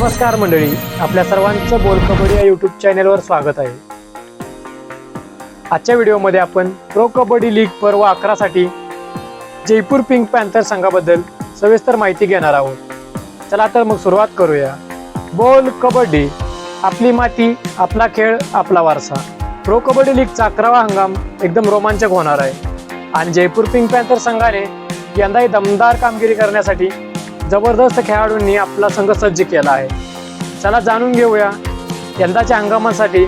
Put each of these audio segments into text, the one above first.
नमस्कार मंडळी आपल्या सर्वांचं बोल कबड्डी या यूट्यूब चॅनेलवर स्वागत आहे. आजच्या व्हिडिओमध्ये आपण प्रो कबड्डी लीग पर्व अकरासाठी जयपूर पिंक पॅन्थर संघाबद्दल सविस्तर माहिती घेणार आहोत. चला तर मग सुरुवात करूया. बोल कबड्डी आपली माती आपला खेळ आपला वारसा. प्रो कबड्डी लीगचा अकरावा हंगाम एकदम रोमांचक होणार आहे. आणि जयपूर पिंक पॅन्थर संघाने यंदाही दमदार कामगिरी करण्यासाठी जबरदस्त खेळाडूंनी आपला संघ सज्ज केला आहे. चला जाणून घेऊया यंदाच्या हंगामासाठी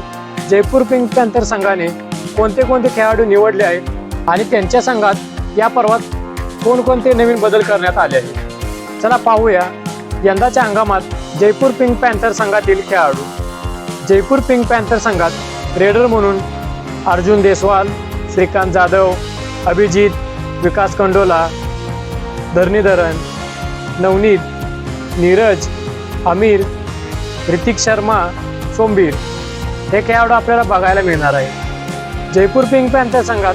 जयपूर पिंक पॅन्थर संघाने कोणते कोणते खेळाडू निवडले आहेत आणि त्यांच्या संघात या पर्वात कोणकोणते नवीन बदल करण्यात आले आहेत. चला पाहूया यंदाच्या हंगामात जयपूर पिंक पॅन्थर संघातील खेळाडू. जयपूर पिंक पॅन्थर संघात रेडर म्हणून अर्जुन देसवाल श्रीकांत जाधव अभिजित विकास कंडोला धरणीधरन नवनीत नीरज अमीर ऋतिक शर्मा सोमबीर. हे खेळाडू आपल्याला बघायला मिळणार आहे जयपूर पिंक पॅन्थर संघात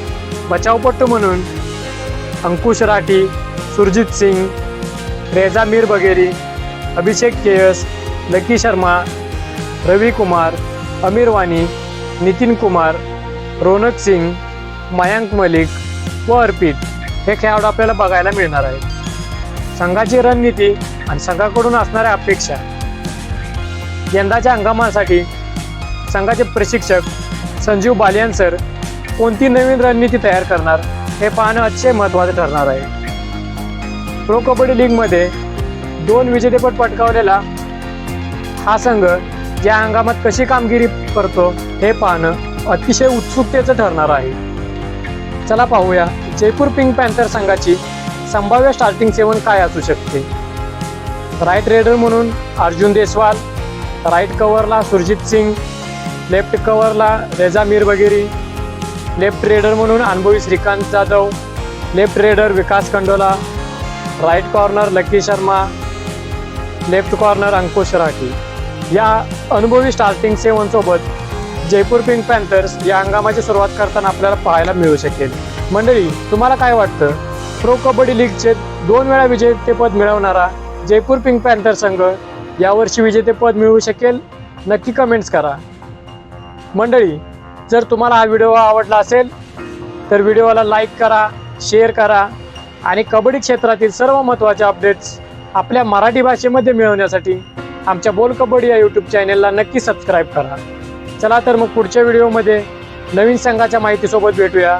बचावपट्टू म्हणून अंकुश Rathi Surjeet Singh Reza Mir Bagheri Abhishek chaos lucky Sharma Ravi Kumar Amir Wani Nitin Kumar Ronak Singh Mayank Malik व अर्पित हे खेळाडू आपल्याला बघायला मिळणार आहेत. संघाची रणनीती आणि संघाकडून असणाऱ्या अपेक्षा यंदाच्या हंगामासाठी संघाचे प्रशिक्षक संजीव बालियान सर कोणती नवीन रणनीती तयार करणार हे पाहणं अतिशय महत्त्वाचं ठरणार आहे. प्रो कबड्डी लीगमध्ये दोन विजेतेपद पटकावलेला हा संघ या हंगामात कशी कामगिरी करतो हे पाहणं अतिशय उत्सुकतेचं ठरणार आहे. चला पाहूया जयपूर पिंक पॅन्थर संघाची संभाव्य स्टार्टिंग सेवन काय असू शकते? राईट रेडर म्हणून अर्जुन देसवाल राईट कव्हरला सुरजित सिंग लेफ्ट कव्हरला रेजा मीर वगैरे लेफ्ट रेडर म्हणून अनुभवी Shrikant Jadhav left raider Vikas Kandola right corner Lucky Sharma left corner Ankush Rathi. या अनुभवी स्टार्टिंग सेवनसोबत जयपूर पिंक पॅन्थर्स या हंगामाची सुरुवात करताना आपल्याला पाहायला मिळू शकेल. मंडळी तुम्हाला काय वाटतं? प्रो कबड्डी लीगचे दोन वेळा विजेतेपद मिळवणारा जयपूर पिंक पॅन्थर संघ यावर्षी विजेतेपद मिळवू शकेल. नक्की कमेंट्स करा. मंडळी जर तुम्हाला हा व्हिडिओ आवडला असेल तर व्हिडिओला लाईक करा शेअर करा आणि कबड्डी क्षेत्रातील सर्व महत्त्वाचे अपडेट्स आपल्या मराठी भाषेमध्ये मिळवण्यासाठी आमच्या बोल कबड्डी या यूट्यूब चॅनेलला नक्की सबस्क्राईब करा. चला तर मग पुढच्या व्हिडिओमध्ये नवीन संघाच्या माहितीसोबत भेटूया.